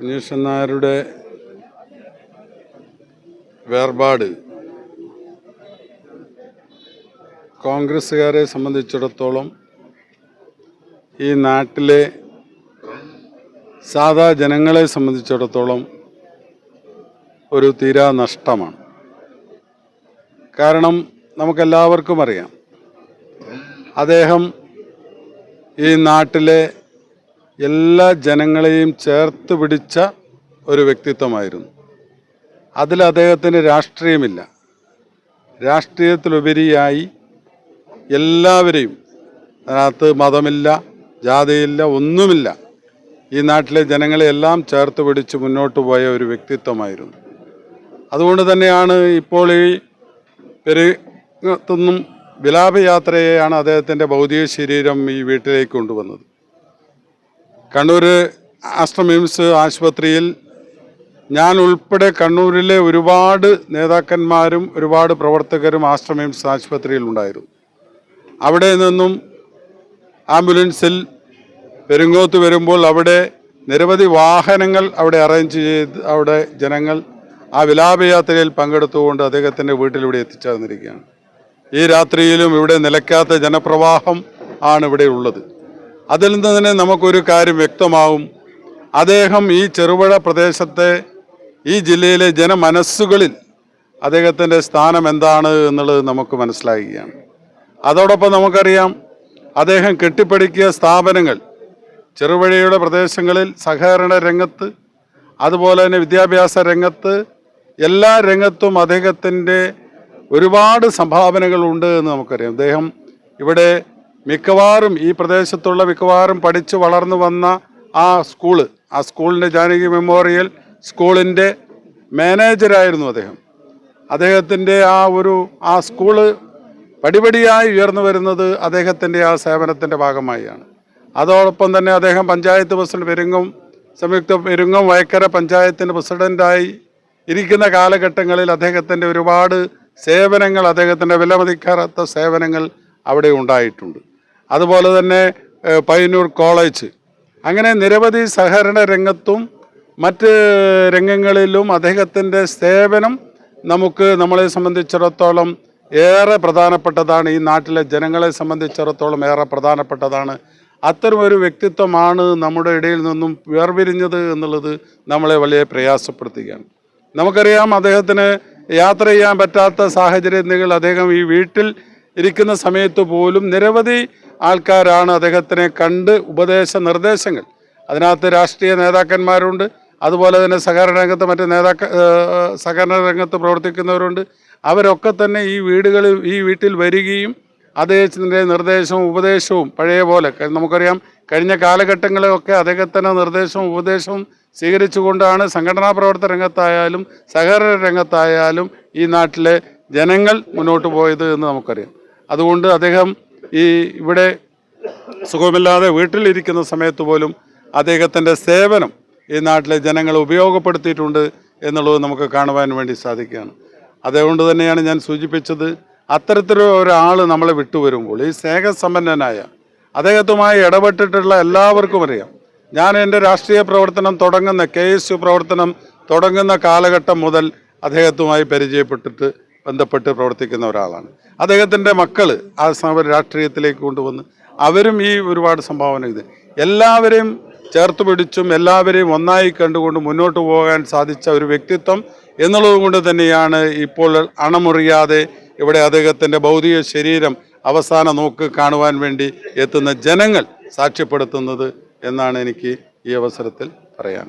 നായരുടെ വേർപാട് കോൺഗ്രസ്സുകാരെ സംബന്ധിച്ചിടത്തോളം ഈ നാട്ടിലെ സാധാ ജനങ്ങളെ സംബന്ധിച്ചിടത്തോളം ഒരു തീരാ നഷ്ടമാണ്. കാരണം നമുക്കെല്ലാവർക്കും അറിയാം. അദ്ദേഹം ഈ നാട്ടിലെ എല്ലാ ജനങ്ങളെയും ചേർത്ത് പിടിച്ച ഒരു വ്യക്തിത്വമായിരുന്നു. അതിൽ അദ്ദേഹത്തിന് രാഷ്ട്രീയമില്ല. രാഷ്ട്രീയത്തിലുപരിയായി എല്ലാവരെയും അതിനകത്ത് മതമില്ല ജാതിയില്ല ഒന്നുമില്ല. ഈ നാട്ടിലെ ജനങ്ങളെ എല്ലാം ചേർത്ത് പിടിച്ച് മുന്നോട്ട് പോയ ഒരു വ്യക്തിത്വമായിരുന്നു. അതുകൊണ്ട് തന്നെയാണ് ഇപ്പോൾ ഈ പെരുത്തുനിന്നും വിലാപയാത്രയെയാണ് അദ്ദേഹത്തിന്റെ ഭൗതിക ശരീരം ഈ വീട്ടിലേക്ക് കൊണ്ടുവന്നത്. കണ്ണൂർ ആസ്ട്രമിംസ് ആശുപത്രിയിൽ ഞാൻ ഉൾപ്പെടെ കണ്ണൂരിലെ ഒരുപാട് നേതാക്കന്മാരും ഒരുപാട് പ്രവർത്തകരും ആശ്രമിംസ് ആശുപത്രിയിൽ ഉണ്ടായിരുന്നു. അവിടെ നിന്നും ആംബുലൻസിൽ പെരുങ്ങോത്ത് വരുമ്പോൾ അവിടെ നിരവധി വാഹനങ്ങൾ അവിടെ അറേഞ്ച് ചെയ്ത് അവിടെ ജനങ്ങൾ ആ വിലാപയാത്രയിൽ പങ്കെടുത്തുകൊണ്ട് അദ്ദേഹത്തിന്റെ വീട്ടിലിവിടെ എത്തിച്ചേർന്നിരിക്കുകയാണ്. ഈ രാത്രിയിലും ഇവിടെ നിലയ്ക്കാത്ത ജനപ്രവാഹം ആണ് ഇവിടെ ഉള്ളത്. അതിൽ നിന്ന് തന്നെ നമുക്കൊരു കാര്യം വ്യക്തമാവും. അദ്ദേഹം ഈ ചെറുപുഴ പ്രദേശത്തെ ഈ ജില്ലയിലെ ജനമനസ്സുകളിൽ അദ്ദേഹത്തിന്റെ സ്ഥാനം എന്താണ് എന്നുള്ളത് നമുക്ക് മനസ്സിലാക്കുകയാണ്. അതോടൊപ്പം നമുക്കറിയാം അദ്ദേഹം കെട്ടിപ്പടുക്കിയ സ്ഥാപനങ്ങൾ ചെറുപുഴയുടെ പ്രദേശങ്ങളിൽ സഹകരണ രംഗത്ത് അതുപോലെ തന്നെ വിദ്യാഭ്യാസ രംഗത്ത് എല്ലാ രംഗത്തും അദ്ദേഹത്തിന്റെ ഒരുപാട് സംഭാവനകളുണ്ട് എന്ന് നമുക്കറിയാം. അദ്ദേഹം ഇവിടെ മിക്കവാറും ഈ പ്രദേശത്തുള്ള മിക്കവാറും പഠിച്ച് വളർന്നു വന്ന ആ സ്കൂൾ ആ സ്കൂളിന്റെ ജാനകി മെമ്മോറിയൽ സ്കൂളിന്റെ മാനേജരായിരുന്നു അദ്ദേഹം. അദ്ദേഹത്തിന്റെ ആ ഒരു ആ സ്കൂൾ പടിപടിയായി ഉയർന്നു വരുന്നത് അദ്ദേഹത്തിന്റെ ആ സേവനത്തിന്റെ ഭാഗമായാണ്. അതോടൊപ്പം തന്നെ അദ്ദേഹം പഞ്ചായത്ത് പ്രസിഡന്റ് പെരുങ്ങും സംയുക്ത പെരുങ്ങും വയക്കര പഞ്ചായത്തിന്റെ പ്രസിഡന്റായി ഇരിക്കുന്ന കാലഘട്ടങ്ങളിൽ അദ്ദേഹത്തിന്റെ ഒരുപാട് സേവനങ്ങൾ അദ്ദേഹത്തിന്റെ വിലമതിക്കാത്ത സേവനങ്ങൾ അവിടെ ഉണ്ടായിട്ടുണ്ട്. അതുപോലെ തന്നെ പയ്യന്നൂർ കോളേജ്. അങ്ങനെ നിരവധി സഹകരണ രംഗത്തും മറ്റ് രംഗങ്ങളിലും അദ്ദേഹത്തിന്റെ സേവനം നമുക്ക് നമ്മളെ സംബന്ധിച്ചിടത്തോളം ഏറെ പ്രധാനപ്പെട്ടതാണ്. ഈ നാട്ടിലെ ജനങ്ങളെ സംബന്ധിച്ചിടത്തോളം ഏറെ പ്രധാനപ്പെട്ടതാണ്. അത്തരം ഒരു വ്യക്തിത്വമാണ് നമ്മുടെ ഇടയിൽ നിന്നും വേർപിരിഞ്ഞത് എന്നുള്ളത് നമ്മളെ വലിയ പ്രയാസപ്പെടുത്തുകയാണ്. നമുക്കറിയാം അദ്ദേഹത്തിന് യാത്ര ചെയ്യാൻ പറ്റാത്ത സാഹചര്യങ്ങൾ അദ്ദേഹം ഈ വീട്ടിൽ ഇരിക്കുന്ന സമയത്ത് പോലും നിരവധി ആൾക്കാരാണ് അദ്ദേഹത്തിനെ കണ്ട് ഉപദേശ നിർദ്ദേശങ്ങൾ. അതിനകത്ത് രാഷ്ട്രീയ നേതാക്കന്മാരുണ്ട്. അതുപോലെ തന്നെ സഹകരണ രംഗത്ത് മറ്റ് നേതാക്ക സഹകരണ രംഗത്ത് പ്രവർത്തിക്കുന്നവരുണ്ട്. അവരൊക്കെ തന്നെ ഈ വീടുകളിൽ ഈ വീട്ടിൽ വരികയും അദ്ദേഹത്തിന്റെ നിർദ്ദേശവും ഉപദേശവും പഴയ പോലെ നമുക്കറിയാം കഴിഞ്ഞ കാലഘട്ടങ്ങളിലൊക്കെ അദ്ദേഹത്തിന്റെ നിർദ്ദേശവും ഉപദേശവും സ്വീകരിച്ചുകൊണ്ടാണ് സംഘടനാ പ്രവർത്തന രംഗത്തായാലും സഹകരണ രംഗത്തായാലും ഈ നാട്ടിലെ ജനങ്ങൾ മുന്നോട്ട് പോയത് എന്ന് നമുക്കറിയാം. അതുകൊണ്ട് അദ്ദേഹം ഈ ഇവിടെ സുഖമില്ലാതെ വീട്ടിലിരിക്കുന്ന സമയത്ത് പോലും അദ്ദേഹത്തിന്റെ സേവനം ഈ നാട്ടിലെ ജനങ്ങൾ ഉപയോഗപ്പെടുത്തിയിട്ടുണ്ട് എന്നുള്ളത് നമുക്ക് കാണുവാൻ വേണ്ടി സാധിക്കുകയാണ്. അതുകൊണ്ട് തന്നെയാണ് ഞാൻ സൂചിപ്പിച്ചത് അത്തരത്തിലുള്ള ഒരാൾ നമ്മളെ വിട്ടുവരുമ്പോൾ ഈ സ്നേഹസമ്പന്നനായ അദ്ദേഹത്തുമായി ഇടപെട്ടിട്ടുള്ള എല്ലാവർക്കും അറിയാം. ഞാൻ എന്റെ രാഷ്ട്രീയ പ്രവർത്തനം തുടങ്ങുന്ന കെ പ്രവർത്തനം തുടങ്ങുന്ന കാലഘട്ടം മുതൽ അദ്ദേഹത്തുമായി പരിചയപ്പെട്ടിട്ട് ബന്ധപ്പെട്ട് പ്രവർത്തിക്കുന്ന ഒരാളാണ്. അദ്ദേഹത്തിന്റെ മക്കൾ ആ സമ രാഷ്ട്രീയത്തിലേക്ക് കൊണ്ടുവന്ന് അവരും ഈ ഒരുപാട് സംഭാവന ഇത് എല്ലാവരെയും ചേർത്ത് പിടിച്ചും എല്ലാവരെയും ഒന്നായി കണ്ടുകൊണ്ട് മുന്നോട്ട് പോകാൻ സാധിച്ച ഒരു വ്യക്തിത്വം എന്നുള്ളത് കൊണ്ട് തന്നെയാണ് ഇപ്പോൾ അണമുറിയാതെ ഇവിടെ അദ്ദേഹത്തിന്റെ ഭൗതിക ശരീരം അവസാന നോക്ക് കാണുവാൻ വേണ്ടി എത്തുന്ന ജനങ്ങൾ സാക്ഷ്യപ്പെടുത്തുന്നത് എന്നാണ് എനിക്ക് ഈ അവസരത്തിൽ പറയാൻ